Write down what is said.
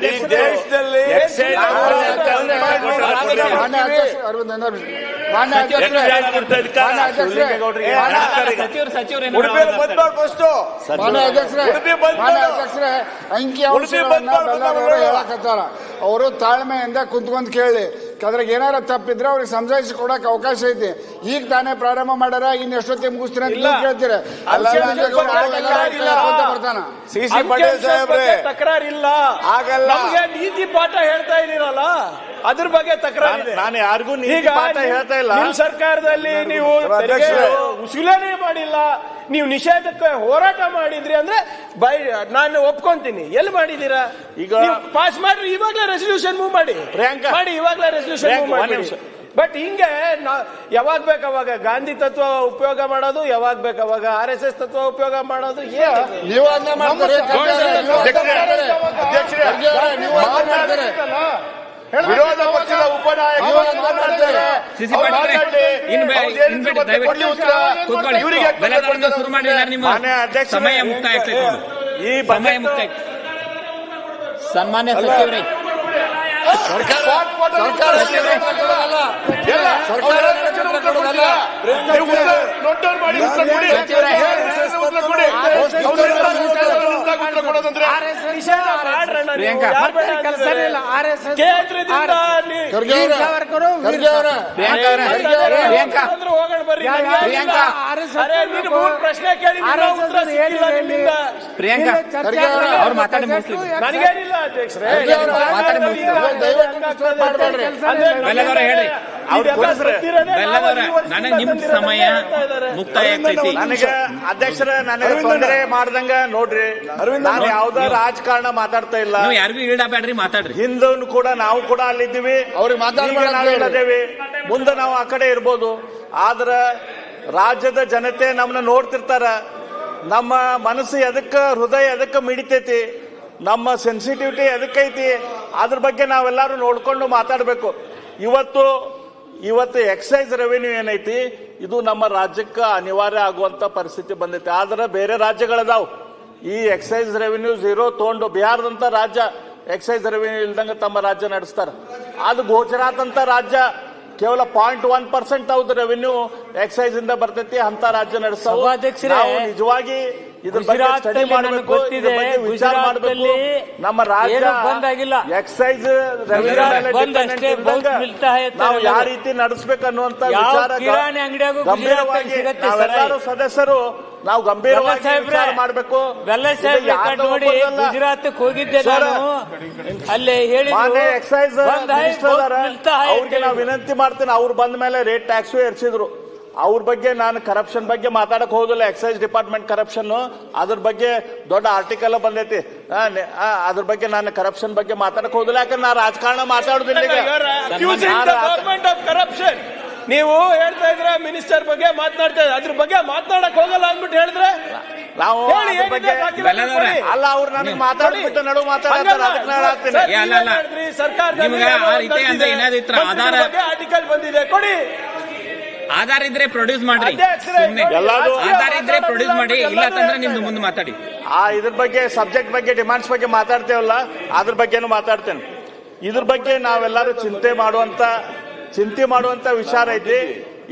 ದೇಶದಲ್ಲಿ ಅಂಕಿ. ಹೇಳಕತ್ತಾರ ಅವರು ತಾಳ್ಮೆಯಿಂದ ಕುಂತ್ಕೊಂಡ್ ಕೇಳಿ. ಅದ್ರಾಗ ಏನಾರ ತಪ್ಪಿದ್ರೆ ಅವ್ರಿಗೆ ಸಮಜಾಯಿಸಿ ಕೊಡಕ್ ಅವಕಾಶ ಐತಿ. ಈಗ ತಾನೇ ಪ್ರಾರಂಭ ಮಾಡ್ಯಾರ ಇನ್ ಎಷ್ಟೊತ್ತಿಗೆ ಮುಗಿಸ್ತೀರ ಅಂತ ಇಲ್ಲ. ನೀವು ಕೇಳ್ತೀರ. ಅಲ್ಲ, ಇಲ್ಲ. ಬರ್ತಾನ ಸಿ ಸಿ ಪಟೇಲ್ ಸಾಹೇಬ್ರೆ ತಕರಾರಿಲ್ಲ. ಆಗಲ್ಲ. ನಮ್ಗೆ ನೀತಿ ಪಾಠ ಹೇಳ್ತಾ ಇದೀರಲ್ಲ ಅದ್ರ ಬಗ್ಗೆ ತಕರಾರು ನಾನು ಯಾರಿಗೂ ನೀತಿ ಈಗ ಪಾಠ ಹೇಳ್ತಾ ಇಲ್ಲ. ನಿಮ್ಮ ಸರ್ಕಾರದಲ್ಲಿ ನೀವು ತೆರಿಗೆ ಮಾಡಿಲ್ಲ. ನೀವು ನಿಷೇಧಕ್ಕೆ ಹೋರಾಟ ಮಾಡಿದ್ರಿ ಅಂದ್ರೆ ಬೈ ನಾನು ಒಪ್ಕೊಂತೀನಿ. ಎಲ್ಲಿ ಮಾಡಿದೀರಾ ಈಗ ಪಾಸ್ ಮಾಡ್ರಿ ಇವಾಗಲೇ ರೆಸಲ್ಯೂಷನ್ ಮೂವ್ ಮಾಡಿ. ಪ್ರಿಯಾಂಕಾ. ಮಾಡಿ ಇವಾಗಲೇ ರೆಸಲ್ಯೂಷನ್ ಮೂವ್ ಮಾಡಿ. ಬಟ್ ಹಿಂಗೆ ನಾ- ಯಾವಾಗ ಬೇಕು ಅವಾಗ ಗಾಂಧಿ ತತ್ವ ಉಪಯೋಗ ಮಾಡೋದು ಯಾವಾಗ ಬೇಕು ಅವಾಗ ಆರ್ ಎಸ್ ಎಸ್ ತತ್ವ ಉಪಯೋಗ ಮಾಡೋದು. ವಿರೋಧ ಸಿಸಿ ದಯವಿಟ್ಟು ಶುರು ಮಾಡಿ ನಿಮ್ಮ ಸಮಯ ಮುಕ್ತಾಯ ಈ ಸಮಯ ಮುಕ್ತಾಯ ಸನ್ಮಾನ್ಯ ಸಚಿವರೇ ಸರ್ಕಾರ ಉತ್ತರ ಕೊಡೋದಂದ್ರೆ. ಪ್ರಿಯಾಂಕಾ. ಪ್ರಿಯಾಂಕಾ ಅಂದ್ರೆ ಹೋಗೋಣ ಬರ್ರಿ ಪ್ರಿಯಾಂಕಾ. ಅರೆ ನೀನು ಮೂರು ಪ್ರಶ್ನೆ ಕೇಳಿ ನಿನ್ನ ಉತ್ತರ ಸಿಕ್ಕಿಲ್ಲ ನಿಮ್ಮಿಂದ. ಪ್ರಿಯಾಂಕಾ. ಅವರೇ, ಮಾತಾಡಿ ನನಗೇನಿಲ್ಲ ಅಧ್ಯಕ್ಷರೇ. ಮಾತಾಡಿ ಹೇಳ್ರಿ. ನನಗೆ ನಿಮ್ ಸಮಯ ಮುಕ್ತಾಯ ಆಗ್ತೈತಿ. ನನಗೆ ಅಧ್ಯಕ್ಷರ ನನಗೆ ತೊಂದರೆ ಮಾಡ್ದಂಗ ನೋಡ್ರಿ. ನಾನು ಯಾವ್ದ ರಾಜಕಾರಣ ಮಾತಾಡ್ತಾ ಇಲ್ಲ. ನೀವು ಯಾರಿಗೂ ಈಡಾಬೇಡ್ರಿ ಮಾತಾಡ್ರಿ. ಹಿಂದೂ ಕೂಡ ನಾವು ಕೂಡ ಅಲ್ಲಿದ್ದೀವಿ. ಅವ್ರಿಗೆ ಮಾತಾಡ್ಬೇಡ ನಾವು ಹೇಳಿ. ಮುಂದೆ ನಾವು ಆ ಕಡೆ ಇರ್ಬೋದು. ಆದ್ರ ರಾಜ್ಯದ ಜನತೆ ನಮ್ಮನ್ನ ನೋಡ್ತಿರ್ತಾರ. ನಮ್ಮ ಮನಸ್ಸು ಎದಕ್ಕೆ ಹೃದಯ ಎದಕ್ಕೆ ಮಿಡಿತೈತಿ? ನಮ್ಮ ಸೆನ್ಸಿಟಿವಿಟಿ ಎದಕ್ಕೈತಿ? ಅದ್ರ ಬಗ್ಗೆ ನಾವೆಲ್ಲರೂ ನೋಡ್ಕೊಂಡು ಮಾತಾಡಬೇಕು. ಇವತ್ತು ಇವತ್ತು ಎಕ್ಸೈಸ್ ರೆವೆನ್ಯೂ ಏನೈತಿ? ಇದು ನಮ್ಮ ರಾಜ್ಯಕ್ಕೆ ಅನಿವಾರ್ಯ ಆಗುವಂತ ಪರಿಸ್ಥಿತಿ ಬಂದೈತಿ. ಆದ್ರೆ ಬೇರೆ ರಾಜ್ಯಗಳದಾವ್. ಈ ಎಕ್ಸೈಸ್ ರೆವೆನ್ಯೂ ಝೀರೋ ತಗೊಂಡು ಬಿಹಾರದಂತ ರಾಜ್ಯ ಎಕ್ಸೈಸ್ ರೆವೆನ್ಯೂ ಇಲ್ದಂಗ ತಮ್ಮ ರಾಜ್ಯ ನಡೆಸ್ತಾರೆ. ಅದು ಗುಜರಾತ್ ಅಂತ ರಾಜ್ಯ. ಕೇವಲ ಪಾಯಿಂಟ್ ಒನ್ ಪರ್ಸೆಂಟ್ ಅವ್ರದ್ದು ರೆವೆನ್ಯೂ ಎಕ್ಸೈಸ್ ಇಂದ ಬರ್ತೈತಿ ಅಂತ ರಾಜ್ಯ ನಡೆಸ್ತಾವ. ನಿಜವಾಗಿ ಇದ್ರ ಬಗ್ಗೆ ಸ್ಟಡಿ ಮಾಡಬೇಕು ಗೊತ್ತಿದೆ, ವಿಚಾರ ಮಾಡಬೇಕು. ನಮ್ಮ ರಾಜ್ಯ ಬಂದಾಗಿಲ್ಲ. ಎಕ್ಸೈಸ್ ನಾವು. ಯಾವ ರೀತಿ ನಡೆಸಬೇಕು ಅನ್ನುವಂತ ವಿಚಾರ ಗಂಭೀರವಾಗಿ ನಾವೆಲ್ಲರೂ ಸದಸ್ಯರು ನಾವು ಗಂಭೀರವಾಗಿ ವಿಚಾರ ಮಾಡಬೇಕು. ನೋಡಿ ಗುಜರಾತ್ ಹೋಗಿದ್ದೆ ನಾನು. ಅಲ್ಲಿ ಹೇಳಿ ಎಕ್ಸೈಸ್ ಅವ್ರಿಗೆ ನಾವು ವಿನಂತಿ ಮಾಡ್ತೀನಿ ಅವ್ರು ಬಂದ ಮೇಲೆ ರೇಟ್ ಟ್ಯಾಕ್ಸ್ ಏರ್ಸಿದ್ರು. ಅವ್ರ ಬಗ್ಗೆ ನಾನು ಕರಪ್ಷನ್ ಬಗ್ಗೆ ಮಾತಾಡಕ್ ಹೋಗೋದಿಲ್ಲ ಎಕ್ಸೈಸ್ ಡಿಪಾರ್ಟ್ಮೆಂಟ್ ಕರಪ್ಷನ್ ಅದ್ರ ಬಗ್ಗೆ ದೊಡ್ಡ ಆರ್ಟಿಕಲ್ ಬಂದೈತಿ. ಅದ್ರ ಬಗ್ಗೆ ನಾನು ಕರಪ್ಷನ್ ಬಗ್ಗೆ ಮಾತಾಡಕ್ ಹೋಗೋದಿಲ್ಲ ಯಾಕಂದ್ರೆ ನಾ ರಾಜಕಾರಣ ಮಾತಾಡೋದಿಲ್ಲ ನೀವು ಹೇಳ್ತಾ ಇದ್ರೆ ಮಿನಿಸ್ಟರ್ ಬಗ್ಗೆ ಮಾತನಾಡ್ತಾ ಇದ್ರೆ ಅದ್ರ ಬಗ್ಗೆ ಮಾತನಾಡಕ್ ಹೋಗಲ್ಲ ಅಂದ್ಬಿಟ್ಟು ಹೇಳಿದ್ರೆ? ನಾವು. ಅಲ್ಲ ಅವ್ರು ನನಗೆ ಮಾತಾಡ್ಬಿಟ್ಟು ನಡು ಮಾತಾಡ್ತಾರೆ ಸರ್ಕಾರ ಆರ್ಟಿಕಲ್ ಬಂದಿದೆ. ಕೊಡಿ. ಆಧಾರ ಇದ್ರೆ ಪ್ರೊಡ್ಯೂಸ್ ಮಾಡ್ರಿ. ಎಲ್ಲಾರು. ಆಧಾರ ಇದ್ರೆ ಪ್ರೊಡ್ಯೂಸ್ ಮಾಡಿ ಇಲ್ಲ ಅಂತಂದ್ರೆ ನಿಮ್ದು ಮುಂದೆ ಮಾತಾಡಿ. ಆ ಇದ್ರ ಬಗ್ಗೆ ಸಬ್ಜೆಕ್ಟ್ ಬಗ್ಗೆ ಡಿಮಾಂಡ್ಸ್ ಬಗ್ಗೆ ಮಾತಾಡ್ತೇವಲ್ಲ ಅದ್ರ ಬಗ್ಗೆನೂ ಮಾತಾಡ್ತೇನೆ. ಇದ್ರ ಬಗ್ಗೆ ನಾವೆಲ್ಲರೂ ಚಿಂತೆ ಮಾಡುವಂತ ಚಿಂತೆ ಮಾಡುವಂತ ವಿಚಾರ ಐತಿ